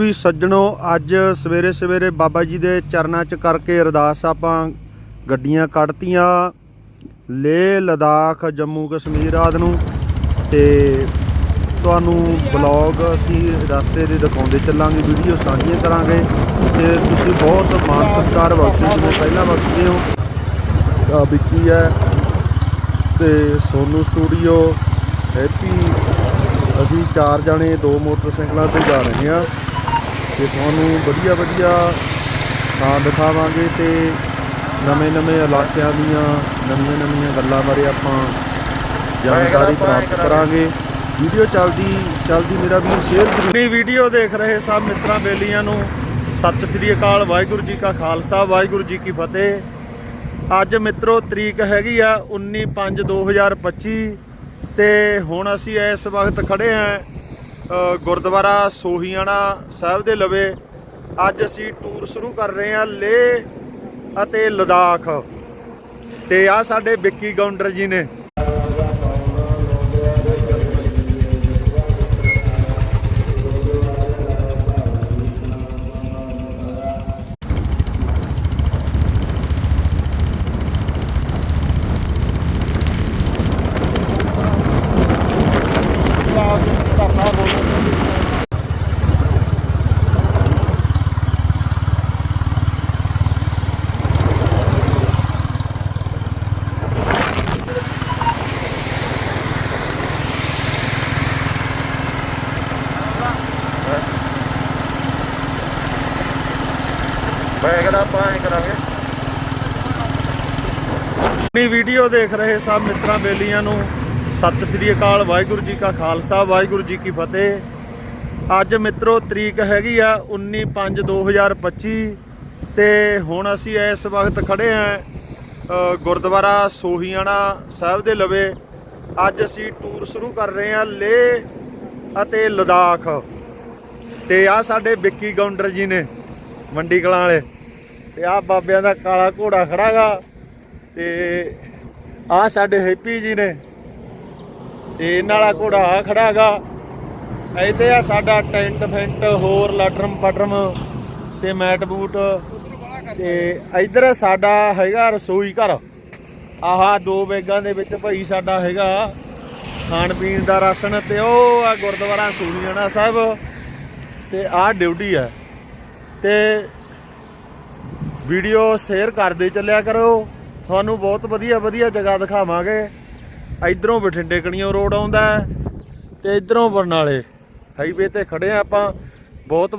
ਵੀ ਸੱਜਣੋ, ਅੱਜ ਸਵੇਰੇ ਸਵੇਰੇ ਬਾਬਾ ਜੀ ਦੇ ਚਰਨਾਂ 'ਚ ਕਰਕੇ ਅਰਦਾਸ ਆਪਾਂ ਗੱਡੀਆਂ ਕੱਢਤੀਆਂ। ਲੇਹ, ਲਦਾਖ, ਜੰਮੂ ਕਸ਼ਮੀਰ ਆਦ ਨੂੰ। ਤੇ ਤੁਹਾਨੂੰ ਬਲੌਗ ਅਸੀਂ ਰਸਤੇ ਦੇ ਦਿਖਾਉਂਦੇ ਚੱਲਾਂਗੇ, ਵੀਡੀਓ ਸਾਂਝੀਆਂ ਕਰਾਂਗੇ। ਤੇ ਤੁਸੀਂ ਬਹੁਤ ਮਾਣ ਸਤਿਕਾਰ ਬਖਸ਼ੋ ਜਿਵੇਂ ਪਹਿਲਾਂ ਬਖਸ਼ਦੇ ਹੋ। ਆ ਵਿੱਕੀ ਹੈ? ਤੇ ਸੋਨੂ ਸਟੂਡੀਓ ਹੈਪੀ ਅਸੀਂ ਚਾਰ ਜਣੇ ਦੋ ਮੋਟਰਸਾਈਕਲਾਂ ਤੇ ਜਾ ਰਹੇ ਹਾਂ। ਤੇ ਤੁਹਾਨੂੰ ਵਧੀਆ ਵਧੀਆ ਥਾਂ ਦਿਖਾਵਾਂਗੇ ਤੇ ਨਵੇਂ ਨਵੇਂ ਇਲਾਕਿਆਂ ਦੀਆਂ ਨਵੀਆਂ ਨਵੀਆਂ ਗੱਲਾਂ ਬਾਰੇ ਆਪਾਂ ਜਾਣਕਾਰੀ ਪ੍ਰਾਪਤ ਕਰਾਂਗੇ। ਵੀਡੀਓ ਚੱਲਦੀ ਚੱਲਦੀ ਮੇਰਾ ਵੀ ਸ਼ੇਅਰ ਜ਼ਰੂਰ ਵੀਡੀਓ ਦੇਖ ਰਹੇ ਸਭ ਮਿੱਤਰਾਂ ਬੇਲੀਆਂ ਨੂੰ। ਸਤਿ ਸ੍ਰੀ ਅਕਾਲ ਵਾਹਿਗੁਰੂ ਜੀ ਕਾ ਖਾਲਸਾ ਵਾਹਿਗੁਰੂ ਜੀ ਕੀ ਫਤਿਹ। ਅੱਜ ਮਿੱਤਰੋ ਤਰੀਕ ਹੈਗੀ ਆ 19/5/2025 ਤੇ ਹੁਣ ਅਸੀਂ ਇਸ ਵਕਤ ਖੜੇ ਆਂ ਗੁਰਦੁਆਰਾ ਸੋਹੀਆਣਾ ਸਾਹਿਬ ਦੇ ਲਵੇ ਅੱਜ ਅਸੀਂ ਟੂਰ ਸ਼ੁਰੂ ਕਰ ਰਹੇ ਹਾਂ ਲੇਹ ਅਤੇ ਲਦਾਖ। ਤੇ ਆ ਸਾਡੇ ਵਿੱਕੀ ਗਾਉਂਡਰ ਜੀ ਨੇ ਬੈਗ ਦਾ ਆਪਾਂ ਐ ਕਰਾਂਗੇ। ਆਪਣੀ ਵੀਡੀਓ ਦੇਖ ਰਹੇ ਸਭ ਮਿੱਤਰਾਂ ਬੇਲੀਆਂ ਨੂੰ। ਸਤਿ ਸ੍ਰੀ ਅਕਾਲ, ਵਾਹਿਗੁਰੂ ਜੀ ਕਾ ਖਾਲਸਾ, ਵਾਹਿਗੁਰੂ ਜੀ ਕੀ ਫਤਿਹ। ਅੱਜ ਮਿੱਤਰੋ ਤਰੀਕ ਹੈਗੀ ਆ 19/5/2025 ਤੇ ਹੁਣ ਅਸੀਂ ਇਸ ਵਕਤ ਖੜੇ ਆਂ ਗੁਰਦੁਆਰਾ ਸੋਹੀਆਣਾ ਸਾਹਿਬ ਦੇ ਲਵੇ। ਅੱਜ ਅਸੀਂ ਟੂਰ ਸ਼ੁਰੂ ਕਰ ਰਹੇ ਹਾਂ ਲੇਹ ਅਤੇ ਲਦਾਖ। ਤੇ ਆ ਸਾਡੇ ਵਿੱਕੀ ਗਾਉਂਡਰ ਜੀ ਨੇ, ਮੰਡੀ ਕਲਾਂ ਵਾਲੇ। ਤੇ ਆ ਬਾਬਿਆਂ ਦਾ ਕਾਲਾ ਘੋੜਾ ਖੜਾਗਾ ਤੇ ਆ ਸਾਡੇ ਹੈਪੀ ਜੀ ਨੇ ਤੇ ਇਹਨਾਂ ਵਾਲਾ ਘੋੜਾ ਆ ਖੜਾਗਾ। ਇੱਥੇ ਆ ਸਾਡਾ ਟੈਂਟ ਫੈਂਟ, ਹੋਰ ਲਟਰਮ ਪਟਰਮ ਤੇ ਮੈਟ ਬੂਟ ਤੇ ਇੱਧਰ ਸਾਡਾ ਹੈਗਾ ਰਸੋਈ ਘਰ। ਆਹਾ ਦੋ ਬੈਗਾਂ ਦੇ ਵਿੱਚ ਭਾਈ ਸਾਡਾ ਹੈਗਾ ਖਾਣ ਪੀਣ ਦਾ ਰਾਸ਼ਨ ਤੇ ਉਹ ਆ ਗੁਰਦੁਆਰਾ ਸੂਰੀਆਣਾ ਸਾਹਿਬ ਤੇ ਆਹ ਡਿਊਟੀ ਹੈ ਤੇ ਵੀਡੀਓ ਸ਼ੇਅਰ ਕਰਦੇ ਚੱਲਿਆ ਕਰੋ। ਤੁਹਾਨੂੰ ਬਹੁਤ ਵਧੀਆ ਵਧੀਆ ਜਗ੍ਹਾ ਦਿਖਾਵਾਂਗੇ। ਇਧਰੋਂ ਬਠਿੰਡੇ ਕਣੀਓ ਰੋਡ ਆਉਂਦਾ ਹੈ ਤੇ ਇਧਰੋਂ ਬਰਨਾਲੇ। ਹਾਈਵੇ ਤੇ ਖੜੇ ਆ ਆਪਾਂ। ਬਹੁਤ